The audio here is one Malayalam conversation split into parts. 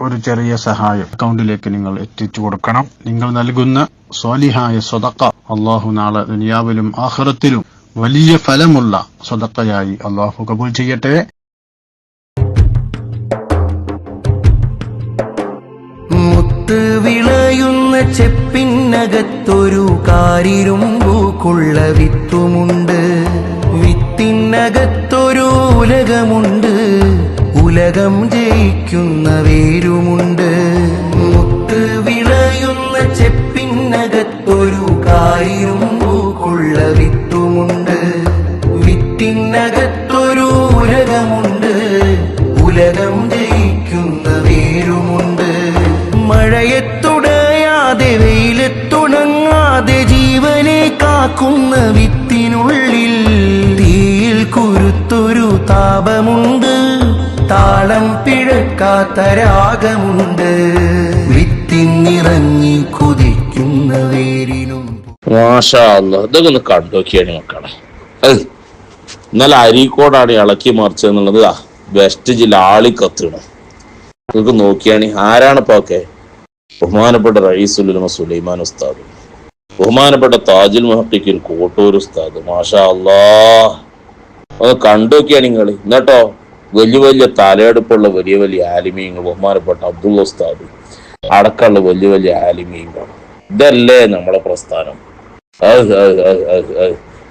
ഒരു ചെറിയ സഹായം അക്കൗണ്ടിലേക്ക് നിങ്ങൾ എത്തിച്ചു കൊടുക്കണം. നിങ്ങൾ നൽകുന്ന സ്വാലിഹായ സ്വതക്ക അള്ളാഹു നാളെ ദുനിയാവിലും ആഹ്റത്തിലും വലിയ ഫലമുള്ള സ്വതക്കയായി അള്ളാഹു കബൂൽ ചെയ്യട്ടെ. മുത്ത് വിളയുന്ന ചെപ്പിനകത്തൊരു കാരിരുമ്പൂക്കുള്ള വിത്തുമുണ്ട്. വിത്തിനകത്തൊരു ഉലകമുണ്ട്. ഉലകം ജയിക്കുന്ന വേരുമുണ്ട്. മുത്ത് വിളയുന്ന ചെപ്പിനകത്തൊരു കാരിരുമ്പൂക്കുള്ള വിത്തുമുണ്ട്. വിത്തിനകത്തൊരു ഉലകമുണ്ട്. ഉലകം ജയിക്കുന്ന വേരുമുണ്ട്. മഴയത്തുടയാതെ വെയിലത്തുണങ്ങാതെ ജീവനെ കാക്കുന്ന വിത്തിനുള്ളിൽ തീയിൽ കുരുത്തൊരു താപമുണ്ട്. പിഴക്കാത്ത രാഗമുണ്ട്. വിത്തിനിറങ്ങി കുതിക്കുന്ന വേരിനും ഇതൊക്കെ ഒന്ന് കണ്ടോക്കിയാണ് മക്കളെ. ഇന്നലെ അരീക്കോടാണ് ഇളക്കി മറിച്ചെന്നുള്ളത് വെസ്റ്റ് ജില്ല ആളിക്കത്തണം. നിങ്ങൾക്ക് നോക്കിയാണ്. ആരാണ് ഇപ്പൊ ഒക്കെ? ബഹുമാനപ്പെട്ട റയീസുലുലമ സുലൈമാൻ ഉസ്താദ്. ബഹുമാനപ്പെട്ട താജുൽ മുഹക്കിൽ കോട്ടൂർ ഉസ്താദ്. മാഷാ അള്ളാ അത് കണ്ടോക്കിയാണ് നിങ്ങൾ എന്നിട്ടോ വലിയ വലിയ തലയെടുപ്പുള്ള വലിയ വലിയ ആലിമീങ്ങൾ ബഹുമാനപ്പെട്ട അബ്ദുള്ള ഉസ്താദ് അടക്കമുള്ള വലിയ വലിയ ആലിമീങ്ങൾ. ഇതല്ലേ നമ്മളെ പ്രസ്ഥാനം.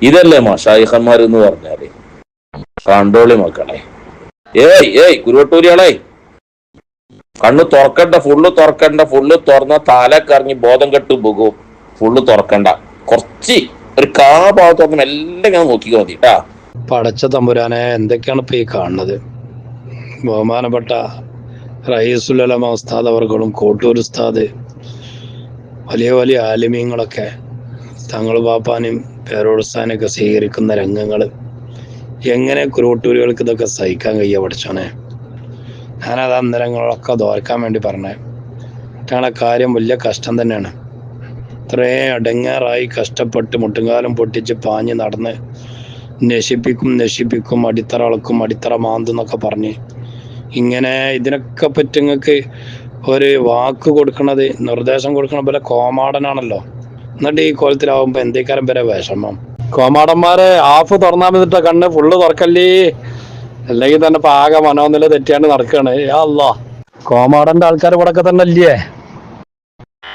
ഇതല്ലേ മഷായിഹന്മാർ എന്ന് പറഞ്ഞാൽ. കണ്ടോളി മക്കളെ. ഏയ് ഏയ് കുരുവട്ടൂരിയാളെ കണ്ണ് തുറക്കണ്ട ഫുള്ള് തുറക്കണ്ട ഫുള്ള് തുറന്ന തല കറങ്ങി ബോധം കെട്ട് പോകും. ഫുള്ള് തുറക്കണ്ട. കുറച്ച് ഒരു കാ ഭാഗത്ത് എല്ലാം ഇങ്ങനെ നോക്കിക്കോ മതി കേട്ടാ പടച്ച തമ്പുരാനെ എന്തൊക്കെയാണ് ഇപ്പൊ ഈ കാണുന്നത്? ബഹുമാനപ്പെട്ട റയീസുലമ ഉസ്താദ് അവർകളും കോട്ടൂർ ഉസ്താദ് വലിയ വലിയ ആലിമ്യങ്ങളൊക്കെ തങ്ങൾ പാപ്പാനും പേരോടുസ്ഥാനൊക്കെ സ്വീകരിക്കുന്ന രംഗങ്ങൾ എങ്ങനെ കുരുട്ടൂരുകൾക്ക് ഇതൊക്കെ സഹിക്കാൻ കഴിയുക പഠിച്ചോനെ? ഞാനത് അന്നരങ്ങളൊക്കെ ദോർക്കാൻ വേണ്ടി പറഞ്ഞേ. കാരണം കാര്യം വലിയ കഷ്ടം തന്നെയാണ്. ഇത്രയും അടങ്ങാറായി കഷ്ടപ്പെട്ട് മുട്ടുംകാലം പൊട്ടിച്ച് പാഞ്ഞ് നടന്ന് നശിപ്പിക്കും നശിപ്പിക്കും അടിത്തറ അളക്കും അടിത്തറ മാന്തും എന്നൊക്കെ പറഞ്ഞ്. ഇങ്ങനെ ഇതിനൊക്കെ പറ്റുങ്ങൾക്ക് ഒരു വാക്ക് കൊടുക്കണത് നിർദ്ദേശം കൊടുക്കണ പോലെ കോമാടനാണല്ലോ. എന്നിട്ട് ഈ കോലത്തിലാവുമ്പോ എന്തേക്കാരം വരെ വിഷമം. കോമാടന്മാരെ ഹാഫ് തുറന്നാ മതിട്ട കണ്ണ് ഫുള്ള് തുറക്കല്ലേ? അല്ലെങ്കിൽ തന്നെ ഇപ്പൊ ആകെ മനോനില തെറ്റിയാണ്ട് നടക്കാണ്. അല്ലാ കോമാടന്റെ ആൾക്കാർ ഇവിടെ തന്നെ അല്ലേ?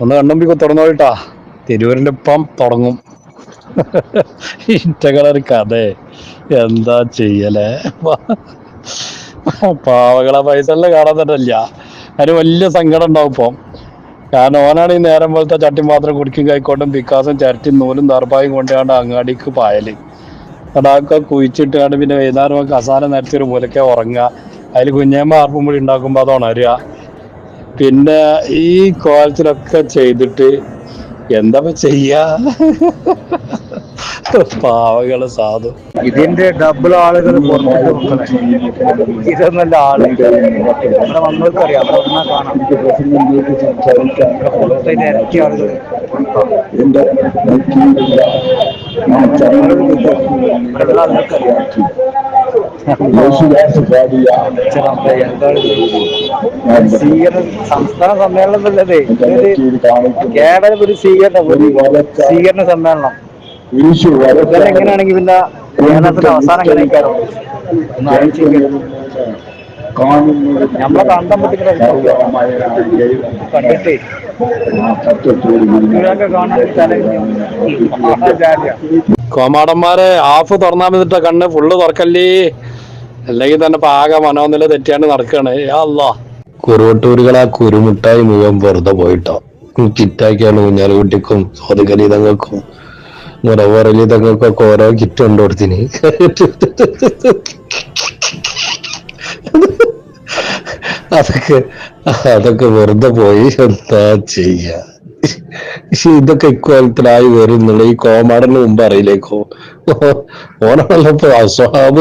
ഒന്ന് കണ്ണുമ്പിക്ക് തുറന്നോട്ടാ തിരൂരിന്റെ ഇപ്പം തുടങ്ങും. ഇറ്റകളൊരു കഥ. എന്താ ചെയ്യലേ? പാവകളെ പൈസ കാണാൻ തന്നെയല്ല അതിന് വലിയ സങ്കടം ഉണ്ടാവും ഇപ്പം. കാരണം ഓനാണ് ഈ നേരം പോലത്തെ ചട്ടി മാത്രം കുടിക്കും കൈക്കോട്ടും പിക്കാസും ചരട്ടി നൂലും ദർഭായും കൊണ്ടുകൊണ്ട് അങ്ങാടിക്ക് പായൽ. കുഴിച്ചിട്ട് കുഴിച്ചിട്ടാണ്ട് പിന്നെ വൈകുന്നേരം കസാല നിരത്തി ഒരു മൂലക്കെ ഉറങ്ങുക. അതിൽ കുഞ്ഞേമ്മ ആർപ്പും ഉണ്ടാക്കുമ്പോൾ അത് ഉണരുക. പിന്നെ ഈ കോലത്തിലൊക്കെ ചെയ്തിട്ട് എന്താ ചെയ്യാ? പാവകൾ സാധു. ഇതിന്റെ ഡബിൾ ആളുകൾ ഇതെന്നല്ല ആൾ. നമ്മൾക്കറിയാം കാണാം. ഇരട്ടി ആളുകൾ സംസ്ഥാന സമ്മേളനം കേവലം ഒരു സ്വീകരണം ഒരു സ്വീകരണ സമ്മേളനം എങ്ങനെയാണെങ്കിൽ പിന്നെ കേരളത്തിന്റെ അവസാനം ആലോചിച്ച് നമ്മളെ കണ്ടം കാണാൻ കോമാടന്മാരെ ആഫ് തുറന്നാ മതിട്ട കണ്ണ് ഫുള്ള് തുറക്കല്ലേ? അല്ലെങ്കിൽ തന്നെ ഇപ്പൊ ആകെ മനോനില തെറ്റിയാണ്ട് നടക്കാണ്. അല്ലാ കുരുവട്ടൂരുകൾ ആ കുരുമുട്ടായി മുഖം വെറുതെ പോയിട്ടോ. കിറ്റാക്കിയാണ് കുഞ്ഞാലി കുട്ടിക്കും സോതുകലി തങ്ങൾക്കും മുറവറലി തങ്ങൾക്കൊക്കെ ഓരോ കിറ്റ് ഉണ്ട് കൊടുത്തിന് അതൊക്കെ അതൊക്കെ വെറുതെ പോയി എന്താ ചെയ്യാ? ഇതൊക്കെ ഇക്കോലത്തിലായി വരും ഈ കോമാടന് മുമ്പ് അറിയില്ലേക്കോ ഓനാണല്ലോ ഇപ്പൊ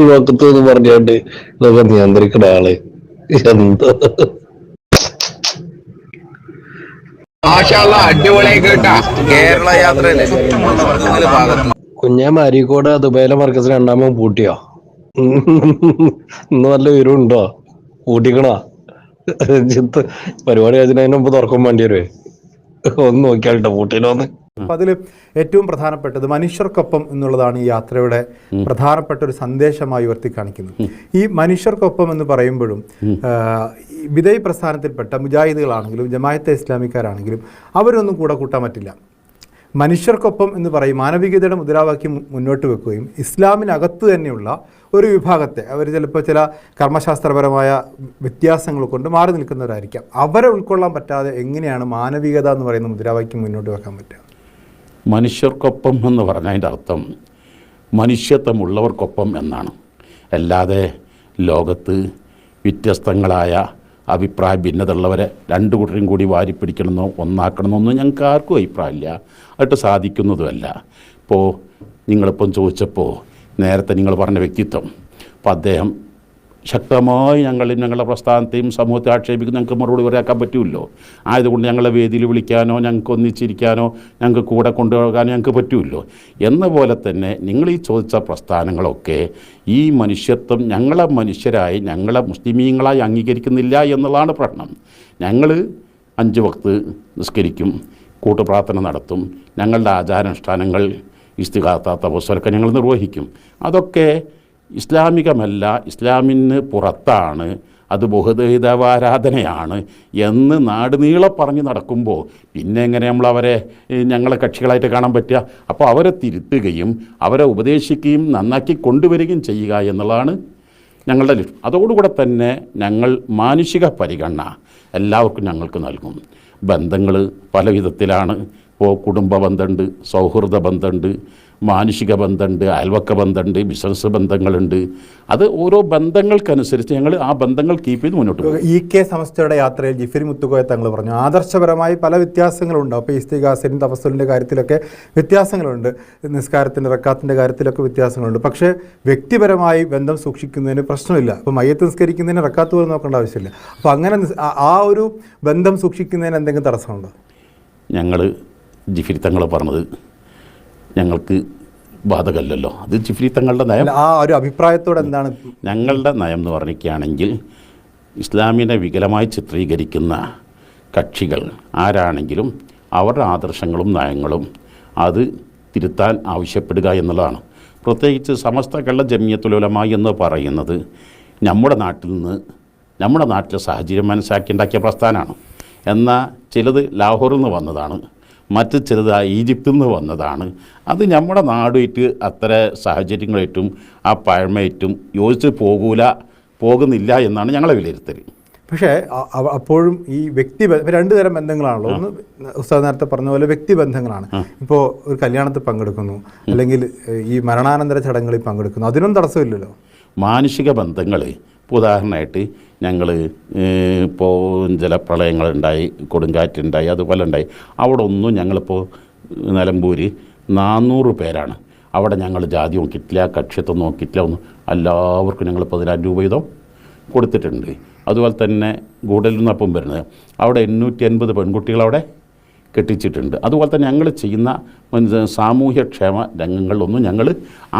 വക്കത്ത് എന്ന് പറഞ്ഞുകൊണ്ട് ഇതൊക്കെ നിയന്ത്രിക്കുന്ന ആൾ. എന്താ? കേരള യാത്രയിലെ കുഞ്ഞാ അരീക്കോട് ദുബൈയിലെ മർക്കസ് രണ്ടാമത് പൂട്ടിയോ? ഇന്ന് നല്ല ഉയരുണ്ടോ പൂട്ടിക്കണോ? പരിപാടി കഴിഞ്ഞതിന് മുമ്പ് തുറക്കാൻ വേണ്ടി വരുവേ. ഒന്ന് നോക്കിയാൽ പൂട്ടിനോന്ന് അപ്പൊ അതിൽ ഏറ്റവും പ്രധാനപ്പെട്ടത് മനുഷ്യർക്കൊപ്പം എന്നുള്ളതാണ് ഈ യാത്രയുടെ പ്രധാനപ്പെട്ട ഒരു സന്ദേശമായി ഉയർത്തി കാണിക്കുന്നത്. ഈ മനുഷ്യർക്കൊപ്പം എന്ന് പറയുമ്പോഴും വിധേയ പ്രസ്ഥാനത്തിൽപ്പെട്ട മുജാഹിദുകളാണെങ്കിലും ജമായത്തെ ഇസ്ലാമിക്കാരാണെങ്കിലും അവരൊന്നും കൂടെ കൂട്ടാൻ പറ്റില്ല. മനുഷ്യർക്കൊപ്പം എന്ന് പറയും മാനവികതയുടെ മുദ്രാവാക്യം മുന്നോട്ട് വെക്കുകയും ഇസ്ലാമിനകത്ത് തന്നെയുള്ള ഒരു വിഭാഗത്തെ അവർ ചിലപ്പോൾ ചില കർമ്മശാസ്ത്രപരമായ വ്യത്യാസങ്ങൾ കൊണ്ട് മാറി നിൽക്കുന്നവരായിരിക്കാം. അവരെ ഉൾക്കൊള്ളാൻ പറ്റാതെ എങ്ങനെയാണ് മാനവികത എന്ന് പറയുന്ന മുദ്രാവാക്യം മുന്നോട്ട് വെക്കാൻ പറ്റുക? മനുഷ്യർക്കൊപ്പം എന്ന് പറഞ്ഞതിന്റെ അർത്ഥം മനുഷ്യത്വമുള്ളവർക്കൊപ്പം എന്നാണ്. അല്ലാതെ ലോകത്ത് വ്യത്യസ്തങ്ങളായ അഭിപ്രായ ഭിന്നതയുള്ളവരെ രണ്ടു കൂട്ടരും കൂടി വാരിപ്പിടിക്കണമെന്നോ ഒന്നാക്കണമെന്നോ ഞങ്ങൾക്ക് ആർക്കും അഭിപ്രായമില്ല. അതിട്ട് സാധിക്കുന്നതുമല്ല. ഇപ്പോൾ നിങ്ങളിപ്പം ചോദിച്ചപ്പോൾ നേരത്തെ നിങ്ങൾ പറഞ്ഞ വ്യക്തിത്വം. അപ്പോൾ അദ്ദേഹം ശക്തമായി ഞങ്ങൾ ഞങ്ങളുടെ പ്രസ്ഥാനത്തെയും സമൂഹത്തെ ആക്ഷേപിക്കുന്ന ഞങ്ങൾക്ക് മറുപടി പറയാക്കാൻ പറ്റുമല്ലോ ആയതുകൊണ്ട് ഞങ്ങളെ വേദിയിൽ വിളിക്കാനോ ഞങ്ങൾക്ക് ഒന്നിച്ചിരിക്കാനോ ഞങ്ങൾക്ക് കൂടെ കൊണ്ടുപോകാനോ ഞങ്ങൾക്ക് പറ്റുമല്ലോ എന്ന പോലെ തന്നെ നിങ്ങൾ ഈ ചോദിച്ച പ്രസ്ഥാനങ്ങളൊക്കെ ഈ മനുഷ്യത്വം ഞങ്ങളെ മനുഷ്യരായി ഞങ്ങളെ മുസ്ലിമീങ്ങളായി അംഗീകരിക്കുന്നില്ല എന്നുള്ളതാണ് പ്രശ്നം. ഞങ്ങൾ അഞ്ച് വക്ത് നിസ്കരിക്കും കൂട്ടുപ്രാർത്ഥന നടത്തും ഞങ്ങളുടെ ആചാരാനുഷ്ഠാനങ്ങൾ ഇസ്തികാത്ത തപസ്സൊക്കെ ഞങ്ങൾ നിർവഹിക്കും. അതൊക്കെ ഇസ്ലാമികമല്ല ഇസ്ലാമിന് പുറത്താണ് അത് ബഹുദൈതവാരാധനയാണ് എന്ന് നാടുനീളെ പറഞ്ഞ് നടക്കുമ്പോൾ പിന്നെ എങ്ങനെ നമ്മൾ അവരെ ഞങ്ങളെ കക്ഷികളായിട്ട് കാണാൻ പറ്റുക? അപ്പോൾ അവരെ തിരുത്തുകയും അവരെ ഉപദേശിക്കുകയും നന്നാക്കി കൊണ്ടുവരികയും ചെയ്യുക എന്നുള്ളതാണ് ഞങ്ങളുടെ ലക്ഷ്യം. അതോടുകൂടെ തന്നെ ഞങ്ങൾ മാനുഷിക പരിഗണന എല്ലാവർക്കും ഞങ്ങൾക്ക് നൽകും. ബന്ധങ്ങൾ പല വിധത്തിലാണ് ഇപ്പോൾ കുടുംബ ബന്ധമുണ്ട് സൗഹൃദ ബന്ധമുണ്ട് മാനുഷിക ബന്ധമുണ്ട് അയൽവക്ക ബന്ധമുണ്ട് ബിസിനസ് ബന്ധങ്ങളുണ്ട്. അത് ഓരോ ബന്ധങ്ങൾക്കനുസരിച്ച് ഞങ്ങൾ ആ ബന്ധങ്ങൾ കീപ്പ് ചെയ്ത് മുന്നോട്ട് പോകും. ഇ കെ സമസ്തയുടെ യാത്രയിൽ ജിഫിരി മുത്തുകോയ തങ്ങൾ പറഞ്ഞു ആദർശപരമായി പല വ്യത്യാസങ്ങളുണ്ട്. അപ്പോൾ ഇസ്തികാസിനും തപസ്സലിന്റെ കാര്യത്തിലൊക്കെ വ്യത്യാസങ്ങളുണ്ട്. നിസ്കാരത്തിന്റെ റക്കാത്തിന്റെ കാര്യത്തിലൊക്കെ വ്യത്യാസങ്ങളുണ്ട്. പക്ഷേ വ്യക്തിപരമായി ബന്ധം സൂക്ഷിക്കുന്നതിന് പ്രശ്നമില്ല. അപ്പോൾ മയ്യത്ത് നിസ്കരിക്കുന്നതിന് റക്കാത്ത് പോലും നോക്കേണ്ട ആവശ്യമില്ല. അപ്പോൾ അങ്ങനെ ആ- ആ ഒരു ബന്ധം സൂക്ഷിക്കുന്നതിന് എന്തെങ്കിലും തടസ്സമുണ്ടോ? ഞങ്ങൾ ജിഫിരി തങ്ങൾ പറഞ്ഞത് ഞങ്ങൾക്ക് ബാധകമല്ലല്ലോ. അത് ചിഫ്രി തങ്ങളുടെ നയം. ആ ഒരു അഭിപ്രായത്തോടെ എന്താണ്? ഞങ്ങളുടെ നയം എന്ന് പറഞ്ഞിരിക്കുകയാണെങ്കിൽ ഇസ്ലാമിനെ വികലമായി ചിത്രീകരിക്കുന്ന കക്ഷികൾ ആരാണെങ്കിലും അവരുടെ ആദർശങ്ങളും നയങ്ങളും അത് തിരുത്താൻ ആവശ്യപ്പെടുക എന്നുള്ളതാണ്. പ്രത്യേകിച്ച് സമസ്ത കള്ള ജമിയത്തുലമ എന്ന് പറയുന്നത് നമ്മുടെ നാട്ടിൽ നിന്ന് നമ്മുടെ നാട്ടിലെ സാഹചര്യം മനസ്സിലാക്കി ഉണ്ടാക്കിയ പ്രസ്ഥാനമാണ്. എന്നാൽ ചിലത് ലാഹോറിൽ നിന്ന് വന്നതാണ്. മറ്റ് ചിലത് ആ ഈജിപ്തിൽ നിന്ന് വന്നതാണ്. അത് നമ്മുടെ നാടുമായിട്ട് അത്ര സാഹചര്യങ്ങളായിട്ടും ആ പഴമയായിട്ടും യോജിച്ച് പോകൂല പോകുന്നില്ല എന്നാണ് ഞങ്ങളെ വിലയിരുത്തൽ. പക്ഷേ അപ്പോഴും ഈ വ്യക്തി രണ്ട് തരം ബന്ധങ്ങളാണല്ലോ. ഒന്ന് ഉസ്താദ് നേരത്തെ പറഞ്ഞ പോലെ വ്യക്തി ബന്ധങ്ങളാണ്. ഇപ്പോൾ ഒരു കല്യാണത്തിൽ പങ്കെടുക്കുന്നു. അല്ലെങ്കിൽ ഈ മരണാനന്തര ചടങ്ങുകളിൽ പങ്കെടുക്കുന്നു. അതിനൊന്നും തടസ്സമില്ലല്ലോ. മാനുഷിക ബന്ധങ്ങൾ ഇപ്പോൾ ഉദാഹരണമായിട്ട് ഞങ്ങൾ ഇപ്പോൾ ജലപ്രളയങ്ങളുണ്ടായി കൊടുങ്കാറ്റുണ്ടായി അതുപോലെ ഉണ്ടായി. അവിടെ ഒന്നും ഞങ്ങളിപ്പോൾ നിലമ്പൂർ നാനൂറ് പേരാണ്. അവിടെ ഞങ്ങൾ ജാതി നോക്കിയിട്ടില്ല കക്ഷ്യത്വം നോക്കിയിട്ടില്ല ഒന്നും. എല്ലാവർക്കും ഞങ്ങൾ പതിനായിരം രൂപ വീതം കൊടുത്തിട്ടുണ്ട്. അതുപോലെ തന്നെ ഗൂഡലിൽ നിന്നപ്പം വരുന്നത്. അവിടെ എണ്ണൂറ്റി അൻപത് പെൺകുട്ടികളവിടെ കെട്ടിച്ചിട്ടുണ്ട്. അതുപോലെ തന്നെ ഞങ്ങൾ ചെയ്യുന്ന സാമൂഹ്യക്ഷേമ രംഗങ്ങളിലൊന്നും ഞങ്ങൾ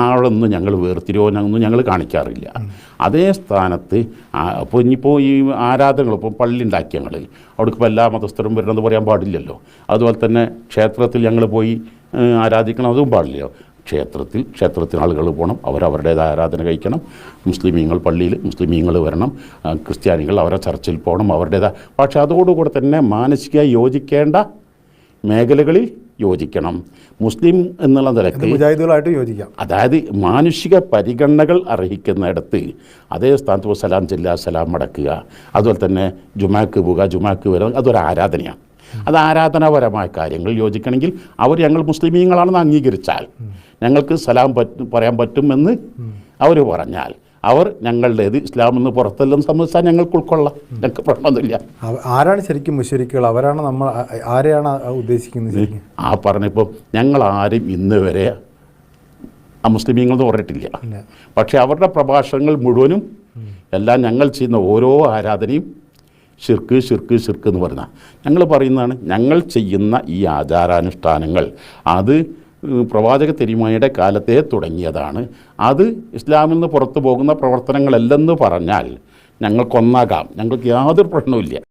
ആളൊന്നും ഞങ്ങൾ വേർതിരിവോ ഒന്നും ഞങ്ങൾ കാണിക്കാറില്ല. അതേ സ്ഥാനത്ത് അപ്പോൾ ഇനിയിപ്പോൾ ഈ ആരാധനകൾ ഇപ്പോൾ പള്ളി ഉണ്ടാക്കി ഞങ്ങൾ അവിടേക്ക് ഇപ്പോൾ എല്ലാ മതസ്ഥരും വരണമെന്ന് പറയാൻ പാടില്ലല്ലോ. അതുപോലെ തന്നെ ക്ഷേത്രത്തിൽ ഞങ്ങൾ പോയി ആരാധിക്കണം അതും പാടില്ലല്ലോ. ക്ഷേത്രത്തിൽ ക്ഷേത്രത്തിൽ ആളുകൾ പോകണം അവരവരുടേതായ ആരാധന കഴിക്കണം. മുസ്ലിമീങ്ങൾ പള്ളിയിൽ മുസ്ലിമീങ്ങൾ വരണം ക്രിസ്ത്യാനികൾ അവരെ ചർച്ചിൽ പോകണം അവരുടേതായ പക്ഷേ അതോടുകൂടെ തന്നെ മാനസിക യോജിക്കേണ്ട മേഖലകളിൽ യോജിക്കണം. മുസ്ലിം എന്നുള്ള നിലയ്ക്ക് നിലയ്ക്ക് മുജാഹിദുകളായിട്ട് യോജിക്കാം. അതായത് മാനുഷിക പരിഗണനകൾ അർഹിക്കുന്നിടത്ത് അതേ സ്ഥാനത്ത് സലാം ജില്ല സലാം മടക്കുക. അതുപോലെ തന്നെ ജുമാക്ക് പോവുക ജുമാക്ക് വരിക അതൊരു ആരാധനയാണ്. അത് ആരാധനാപരമായ കാര്യങ്ങൾ യോജിക്കണമെങ്കിൽ അവർ ഞങ്ങൾ മുസ്ലിമീങ്ങളാണെന്ന് അംഗീകരിച്ചാൽ ഞങ്ങൾക്ക് സലാം പറ്റും പറയാൻ പറ്റുമെന്ന് അവർ പറഞ്ഞാൽ അവർ ഞങ്ങളുടേത് ഇസ്ലാം എന്ന് പുറത്തെല്ലാം സമ്മതിച്ചാൽ ഞങ്ങൾക്ക് ഉൾക്കൊള്ളാം. ഞങ്ങൾക്ക് പ്രശ്നമൊന്നുമില്ല. ആരാണ് ശരിക്കും മുഷരിക്കുകൾ? അവരാണ് നമ്മൾ ആരെയാണ് ഉദ്ദേശിക്കുന്നത് ആ പറഞ്ഞപ്പോൾ ഞങ്ങൾ ആരും ഇന്ന് വരെ മുസ്ലിമീങ്ങളെന്ന് പറഞ്ഞിട്ടില്ല പക്ഷേ അവരുടെ പ്രഭാഷണങ്ങൾ മുഴുവനും എല്ലാം ഞങ്ങൾ ചെയ്യുന്ന ഓരോ ആരാധനയും ശിർക്ക് ശിർക്ക് ശിർക്ക് എന്ന് പറഞ്ഞാൽ ഞങ്ങൾ പറയുന്നതാണ് ഞങ്ങൾ ചെയ്യുന്ന ഈ ആചാരാനുഷ്ഠാനങ്ങൾ. അത് പ്രവാചക തെരുമയുടെ കാലത്തെ തുടങ്ങിയതാണ്. അത് ഇസ്ലാമിൽ നിന്ന് പുറത്തു പോകുന്ന പ്രവർത്തനങ്ങളല്ലെന്ന് പറഞ്ഞാൽ ഞങ്ങൾക്കൊന്നാകാം. ഞങ്ങൾക്ക് യാതൊരു പ്രശ്നവുമില്ല.